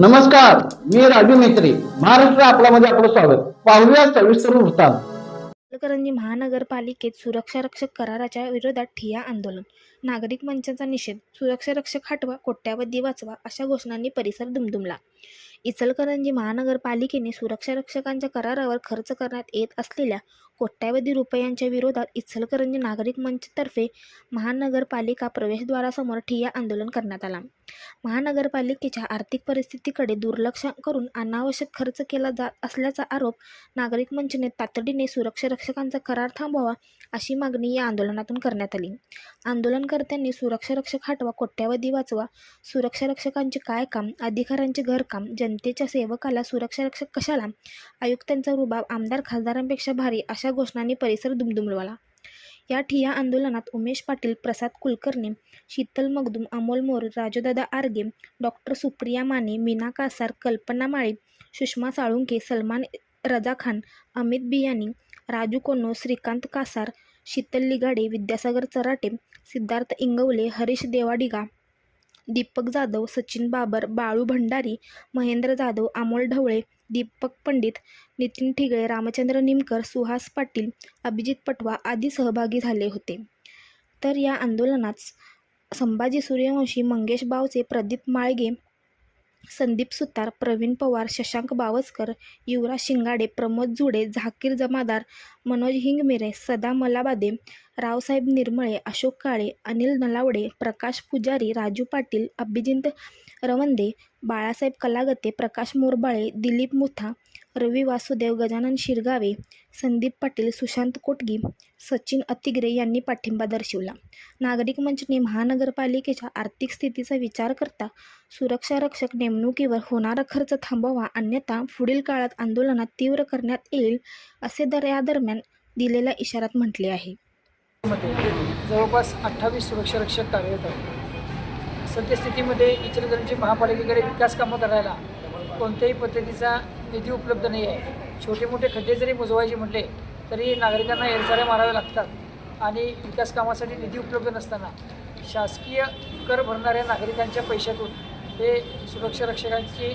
नमस्कार मी राजू मेत्री. महाराष्ट्र आपल्यामध्ये आपलं स्वागत. पाहूया सविस्तर वृत्तांत. इचलकरंजी महानगरपालिकेत सुरक्षारक्षक कराराच्या विरोधात ठिया आंदोलन. नागरिक मंचाचा निषेध सुरक्षारक्षक हटवा कोट्यावधी वाचवा अशा घोषणांनी परिसर दुमदुमला. इचलकरंजी महानगरपालिकेने सुरक्षारक्षकांच्या करारावर खर्च करण्यात येत असलेल्या कोट्यावधी रुपयांच्या विरोधात इचलकरंजी नागरिक मंचतर्फे महानगरपालिका प्रवेशद्वारासमोर ठिया आंदोलन करण्यात आला. महानगरपालिकेच्या आर्थिक परिस्थितीकडे दुर्लक्ष करून अनावश्यक खर्च केला जात असल्याचा आरोप नागरिक मंचने तातडीने सुरक्षारक्षकांचा करार थांबवावा अशी मागणी या आंदोलनातून करण्यात आली. आंदोलनकर्त्यांनी सुरक्षारक्षक हटवा कोट्यावधी वाचवा सुरक्षारक्षकांचे काय काम अधिकाऱ्यांचे घरकाम जनतेच्या सेवकाला सुरक्षारक्षक कशाला आयुक्तांचा रुबाब आमदार खासदारांपेक्षा भारी अशा घोषणांनी परिसर दुमदुमलवला. या ठिया आंदोलनात उमेश पाटील प्रसाद कुलकर्णी शीतल मगदूम अमोल मोर राजूदादा आर्गे डॉक्टर सुप्रिया माने मीना कासार कल्पना माळी सुषमा साळुंके सलमान रजा खान अमित बियानी राजू कोनो श्रीकांत कासार शीतल लिगाडे विद्यासागर चराटे सिद्धार्थ इंगवले हरीश देवाडिगा दीपक जाधव सचिन बाबर बाळू भंडारी महेंद्र जाधव अमोल ढवळे दीपक पंडित नितीन ठिगळे रामचंद्र निमकर सुहास पाटील अभिजित पटवा आदी सहभागी झाले होते. तर या आंदोलनात संभाजी सूर्यवंशी मंगेश बावचे प्रदीप माळगे संदीप सुतार प्रवीण पवार शशांक बावस्कर युवराज शिंगाडे प्रमोद जुडे झाकीर जमादार मनोज हिंगमिरे सदा मलाबादे रावसाहेब निर्मळे अशोक काळे अनिल नलावडे प्रकाश पुजारी राजू पाटील अभिजिंत रवंदे बाळासाहेब कलागते प्रकाश मोरबाळे दिलीप मुथा रवी वासुदेव गजानन शिरगावे संदीप पाटील सुशांत कोटगी सचिन अतिग्रे यांनी पाठिंबा दर्शवला. नागरिक मंचने महानगरपालिकेच्या आर्थिक स्थितीचा विचार करता सुरक्षारक्षक नेमणुकीवर होणारा खर्च थांबवा अन्यथा पुढील काळात आंदोलनात तीव्र करण्यात येईल असे दर या दरम्यान दिलेल्या इशारात म्हटले आहे. जवळपास अठ्ठावीस सुरक्षारक्षक कार्यरत आहेत. सद्यस्थितीमध्ये इचलकरंजी महापालिकेकडे विकास कामं करायला कोणत्याही पद्धतीचा निधी उपलब्ध नाही आहे. छोटे मोठे खड्डे जरी मोजवायचे म्हटले तरी नागरिकांना एरसाऱ्या माराव्या लागतात आणि विकास कामासाठी निधी उपलब्ध नसताना शासकीय कर भरणाऱ्या नागरिकांच्या पैशातून हे सुरक्षारक्षकांची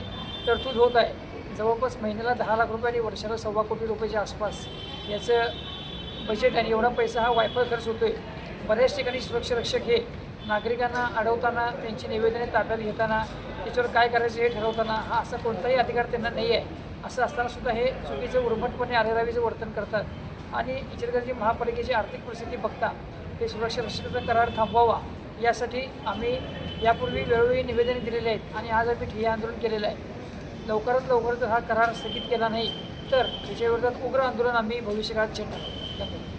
तरतूद होत आहे. जवळपास महिन्याला दहा लाख रुपये आणि वर्षाला सव्वा कोटी रुपयाच्या आसपास याचं बजेट आणि एवढा पैसा हा वायफळ खर्च होतो आहे बऱ्याच ठिकाणी सुरक्षारक्षक हे नागरिकांना अडवताना त्यांची निवेदने ताब्यात घेताना त्याच्यावर काय करायचं हे ठरवताना हा असा कोणताही अधिकार त्यांना नाही आहे असं असतानासुद्धा हे चुकीचं उर्मटपणे आरेरावीचं वर्तन करतात. आणि इचलकरंजी महापालिकेची आर्थिक परिस्थिती बघता हे सुरक्षारक्षकाचा करार थांबवावा यासाठी आम्ही यापूर्वी वेळोवेळी निवेदने दिलेली आहेत आणि आज आम्ही ठिय्या आंदोलन केलेलं आहे. लवकरात लवकर जर हा करार स्थगित केला नाही तर त्याच्याविरोधात उग्र आंदोलन आम्ही भविष्यकाळात छेडणार धन्यवाद.